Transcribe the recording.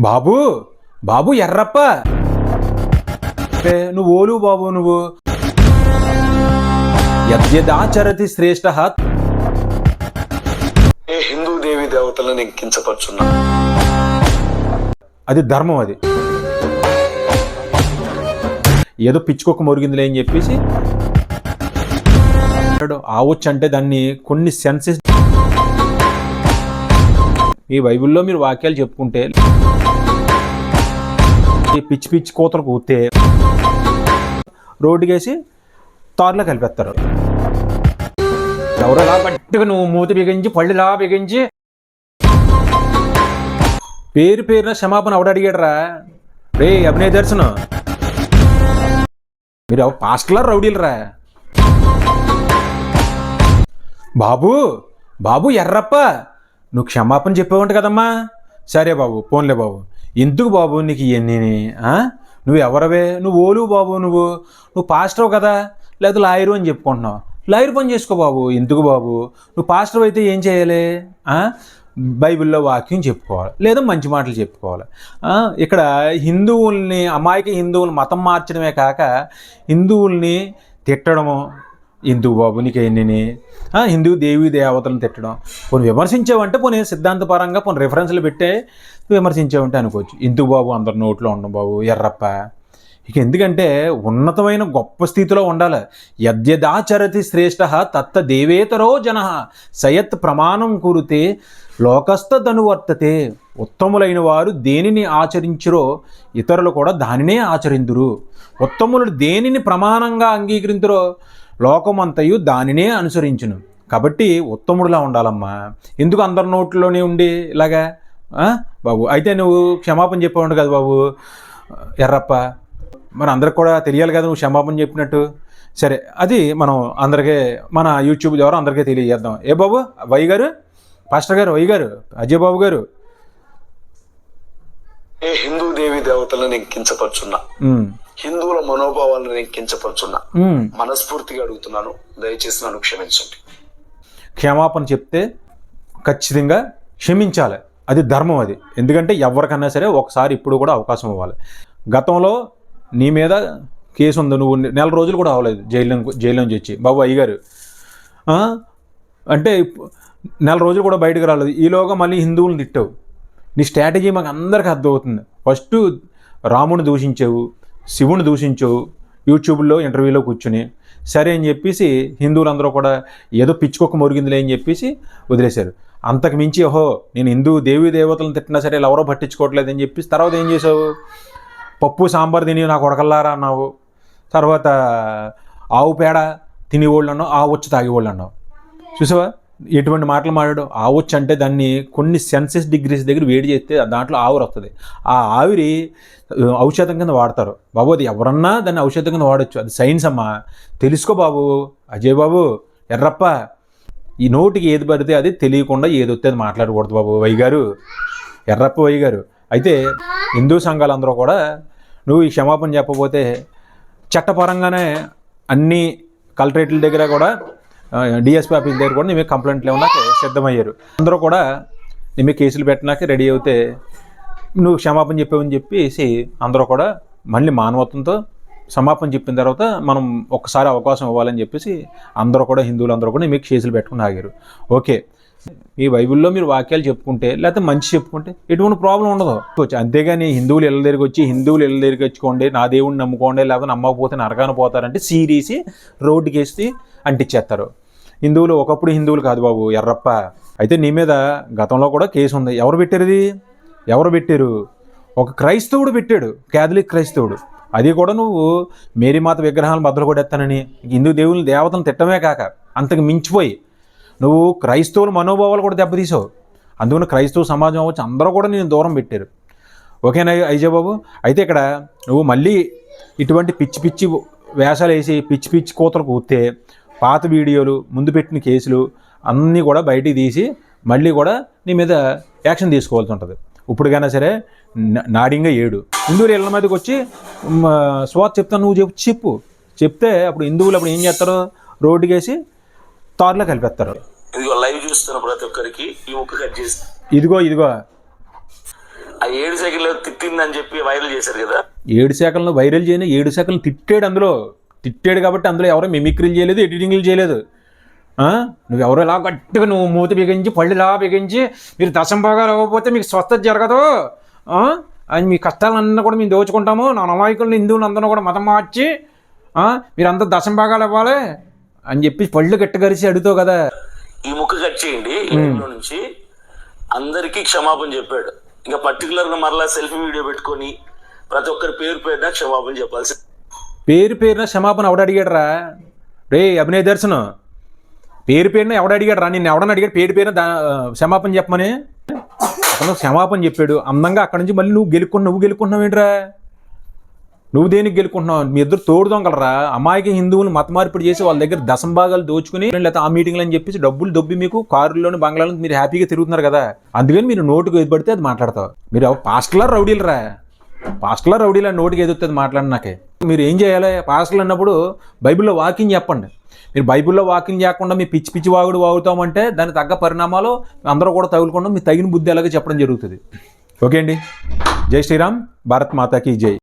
బాబు బాబు ఎర్రప్ప. నువ్వు ఓలు బాబు నువ్వు. యద్యదాచరతి శ్రేష్ఠ. ఏ హిందూ దేవి దేవతలను నేను కించపరుచున్నా. అది ధర్మం అది. ఏదో పిచ్చుకోక మురిగిందిలే అని చెప్పేసి. ఆవచ్చు అంటే దాన్ని కొన్ని సెన్సెస్. ఈ బైబిల్లో మీరు వాక్యాలు చెప్పుకుంటే ఈ పిచ్చి పిచ్చి కూతలు కూతే రోడ్డుకేసి తారులో కలిపేస్తారు. ఎవరలా పట్టుకు నువ్వు మూతి బిగించి పళ్ళులా బిగించి. పేరు పేరున క్షమాపణ ఎవడు అడిగాడరా? రే అభినయ దర్శనం. మీరు ఎవ- పాస్టర్లా రౌడీలరా? బాబు బాబు ఎర్రప్ప నువ్వు క్షమాపణ చెప్పేవంట కదమ్మా. సరే బాబు పోన్లే బాబు. ఎందుకు బాబు నీకు ఇవన్నీ నువ్వు ఎవరవే? నువ్వు ఓలు బాబు నువ్వు. నువ్వు పాస్టర్ కదా? లేదా లాయరు అని చెప్పుకుంటున్నావు? లాయర్ పని చేసుకో బాబు. ఎందుకు బాబు? నువ్వు పాస్టర్ అయితే ఏం చేయాలి? బైబిల్లో వాక్యం చెప్పుకోవాలి. లేదా మంచి మాటలు చెప్పుకోవాలి. ఇక్కడ హిందువుల్ని అమాయక హిందువులు మతం మార్చడమే కాక హిందువుల్ని తిట్టడము హిందూ బాబు నీకు హిందూ దేవి దేవతలను తిట్టడం. పోనీ విమర్శించావంటే పోనీ సిద్ధాంతపరంగా పోనీ రిఫరెన్స్లు పెట్టే విమర్శించావంటే అనుకోవచ్చు. హిందూ బాబు అందరి నోట్లో ఉండడం బాబు ఎర్రప్ప. ఇక ఎందుకంటే ఉన్నతమైన గొప్ప స్థితిలో ఉండాలి. యద్యదాచరతి శ్రేష్ఠ తత్త దేవేతరో జన. సయత్ ప్రమాణం కురితే లోకస్థనువర్తతే ఉత్తములైన వారు దేనిని ఆచరించరో ఇతరులు కూడా దానినే ఆచరిందురు. ఉత్తములు దేనిని ప్రమాణంగా అంగీకరించురో లోకమంతయు దానినే అనుసరించును. కాబట్టి ఉత్తముడిలా ఉండాలమ్మా. ఎందుకు అందరి నోట్లోనే ఉండి ఇలాగా? బాబు అయితే నువ్వు క్షమాపణ చెప్పేవాడు కదా బాబు. ఎర్రప్ప మరి అందరికి కూడా తెలియాలి కదా నువ్వు క్షమాపణ చెప్పినట్టు. సరే అది మనం అందరికీ మన యూట్యూబ్ ద్వారా అందరికీ తెలియజేద్దాం. ఏ బాబు వై గారు? పాస్టర్ గారు వై గారు? అజయ్ బాబు గారు? ఏ హిందూ దేవి దేవతలను నేను కించపరుచున్నా. హిందువుల మనోభావాలను నేను కించపరుచున్నా. మనస్ఫూర్తిగా అడుగుతున్నాను. దయచేసి నన్ను క్షమించండి. క్షమాపణ చెప్తే ఖచ్చితంగా క్షమించాలి. అది ధర్మం అది. ఎందుకంటే ఎవరికన్నా సరే ఒకసారి ఇప్పుడు కూడా అవకాశం ఇవ్వాలి. గతంలో నీ మీద కేసు ఉంది. నువ్వు నెల రోజులు కూడా అవ్వలేదు జైలు జైలు నుంచి వచ్చి. బాబు అయ్యగారు? అంటే నెల రోజులు కూడా బయటకు రాలేదు. ఈలోగా మళ్ళీ హిందువులను తిట్టావు. నీ స్ట్రాటజీ మాకు అందరికీ అర్థమవుతుంది. ఫస్ట్ రాముని దూషించావు. శివుని దూషించు యూట్యూబ్లో ఇంటర్వ్యూలో కూర్చుని సరే అని చెప్పేసి హిందువులందరూ కూడా ఏదో పిచ్చుకొక్క మురిగిందిలే అని చెప్పేసి వదిలేశారు. అంతకు మించి ఓహో నేను హిందూ దేవీ దేవతలను తిట్టినా సరే ఎవరో పట్టించుకోవట్లేదు అని చెప్పేసి తర్వాత ఏం చేసావు పప్పు సాంబార్ తిని నాకు ఉడకల్లారా అన్నావు. తర్వాత ఆవు పేడ తినేవాళ్ళు అన్నావు ఆవు వచ్చి తాగేవాళ్ళు అన్నావు చూసావా? ఎటువంటి మాటలు మాట్లాడు? ఆవచ్చు అంటే దాన్ని కొన్ని సెన్సెస్ డిగ్రీస్ దగ్గర వేడి చేస్తే దాంట్లో ఆవిరి వస్తుంది. ఆ ఆవిరి ఔషధం కింద వాడతారు. బాబు అది ఎవరన్నా దాన్ని ఔషధం కింద వాడచ్చు. అది సైన్స్ అమ్మా. తెలుసుకో బాబు. అజయ్ బాబు ఎర్రప్ప. ఈ నోటికి ఏది పడితే అది తెలియకుండా ఏది వస్తే అది మాట్లాడకూడదు బాబు వై గారు. ఎర్రప్ప వై గారు. అయితే హిందూ సంఘాలందరూ కూడా నువ్వు ఈ క్షమాపణ చెప్పబోతే చట్టపరంగానే అన్ని కలెక్టరేట్ల దగ్గర కూడా డిఎస్పీ ఆఫీస్ దగ్గర కూడా నీ కంప్లైంట్లు ఏమన్నా సిద్ధమయ్యారు. అందరూ కూడా నేను కేసులు పెట్టినాక రెడీ అవుతే నువ్వు క్షమాపణ చెప్పావని చెప్పేసి అందరూ కూడా మళ్ళీ మానవత్వంతో క్షమాపణ చెప్పిన తర్వాత మనం ఒక్కసారి అవకాశం ఇవ్వాలని చెప్పేసి అందరూ కూడా హిందువులు అందరూ కూడా మీకు కేసులు పెట్టుకుని ఆగారు. ఓకే. ఈ బైబిల్లో మీరు వాక్యాలు చెప్పుకుంటే లేకపోతే మంచి చెప్పుకుంటే ఎటువంటి ప్రాబ్లం ఉండదు. అంతేగాని హిందువులు ఇళ్ళ దగ్గరికి వచ్చి హిందువులు ఇళ్ళ దగ్గరికి వచ్చుకోండి నా దేవుడిని నమ్ముకోండి లేకపోతే నమ్మకపోతే నరకాన పోతారంటే సీరీసి రోడ్డుకి వేసి అంటించేస్తారు హిందువులు ఒకప్పుడు హిందువులు కాదు బాబు ఎర్రప్ప. అయితే నీ మీద గతంలో కూడా కేసు ఉంది. ఎవరు పెట్టారు ఎవరు పెట్టారు? ఒక క్రైస్తవుడు పెట్టాడు క్యాథలిక్ క్రైస్తవుడు. అది కూడా నువ్వు మేరీమాత విగ్రహాలను బద్దలు కొడేస్తానని హిందూ దేవుని దేవతను తిట్టమే కాక అంతకు మించిపోయి నువ్వు క్రైస్తవుల మనోభావాలు కూడా దెబ్బతీసావు. అందుకని క్రైస్తవ సమాజం అవ్వచ్చు అందరూ కూడా నేను దూరం పెట్టారు. ఓకేనా అయ్యా బాబు? అయితే ఇక్కడ నువ్వు మళ్ళీ ఇటువంటి పిచ్చి పిచ్చి వేషాలు వేసి పిచ్చి పిచ్చి కూతలు కూర్తే పాత వీడియోలు ముందు పెట్టిన కేసులు అన్నీ కూడా బయటికి తీసి మళ్ళీ కూడా నీ మీద యాక్షన్ తీసుకోవాల్సి ఉంటుంది. ఇప్పుడుకైనా సరే నా- నాడింగా ఏడు. హిందువులు ఇళ్ళ మీదకి వచ్చి స్వాత చెప్తాను నువ్వు చెప్పు చెప్పు. చెప్తే అప్పుడు హిందువులు అప్పుడు ఏం చేస్తారు? రోడ్డుకేసి తారులో కలిపేస్తారు. ఇదిగో లైవ్ చూస్తున్న ప్రతి ఒక్కరికి ఈ ముక్క కట్ చేసి. ఇదిగో ఇదిగో. ఆ ఏడు సెకండ్లు తిట్టిందని చెప్పి వైరల్ చేశారు కదా. ఏడు శాఖలను వైరల్ చేయని ఏడు శాఖలను తిట్టాడు అందులో. తిట్టాడు కాబట్టి అందులో ఎవరో మిమిక్రీలు చేయలేదు ఎడిటింగ్లు చేయలేదు? నువ్వు ఎవరో ఇలా గట్టిగా నువ్వు మూత బిగించి పళ్ళు ఇలా బిగించి మీరు దశం భాగాలు అవ్వకపోతే మీకు స్వస్థత జరగదు? అని మీ కష్టాలన్నీ కూడా మేము దోచుకుంటాము. నా అమాయకులను హిందువులు అందరూ కూడా మతం మార్చి? మీరంతా దశం భాగాలు ఇవ్వాలి అని చెప్పి పళ్ళు గట్టిగరిచి అడుగుతావు కదా. ఈ ముక్క కట్ చేయండి ఈ లైవ్లో నుంచి. అందరికీ క్షమాపణ చెప్పాడు. ఇంకా పర్టికులర్గా మరలా సెల్ఫీ వీడియో పెట్టుకొని ప్రతి ఒక్కరి పేరు పేరున క్షమాపణ చెప్పాల్సి పేరు పేరున క్షమాపణ ఎవడు అడిగాడురా? రే అభినయ దర్శనం. పేరు పేరున ఎవడు అడిగాడు రా నిన్ను ఎవడని అడిగాడు? పేరు పేరున క్షమాపణ చెప్పమని? అతను క్షమాపణ చెప్పాడు. అందంగా అక్కడి నుంచి మళ్ళీ నువ్వు గెలుక్కున్నావు నువ్వు గెలుక్కున్నావు ఏంట్రా నువ్వు దేనికి గెలుకుంటున్నావు? మీ ఇద్దరు తోడు దొంగలరా? అమాయక హిందువులు మత మార్పిడి చేసి వాళ్ళ దగ్గర దశం భాగాలు దోచుకుని లేకపోతే ఆ మీటింగ్లు అని చెప్పేసి డబ్బులు దొబ్బి మీకు కారులోని బంగ్లాలో మీరు హ్యాపీగా తిరుగుతున్నారు కదా? అందుకని మీరు నోటుకు ఏది పడితే అది మాట్లాడతావు. మీరు పాస్టలర్ పాస్టర్లా రౌడీలరా? పాస్టర్లా రౌడీలా నోటుకు ఎదుగుతుంది మాట్లాడిన నాకే మీరు ఏం చేయాలి? పాస్టల్ అన్నప్పుడు బైబిల్లో వాకింగ్ చెప్పండి. మీరు బైబిల్లో వాకింగ్ చేయకుండా మీ పిచ్చి పిచ్చి వాగుడు వాగుతామంటే దానికి తగ్గ పరిణామాలు అందరూ కూడా తగులుకుండా. మీ తగిన బుద్ధి అలాగే చెప్పడం జరుగుతుంది. ఓకే అండి. జై శ్రీరామ్. భారత్ మాతాకి జై.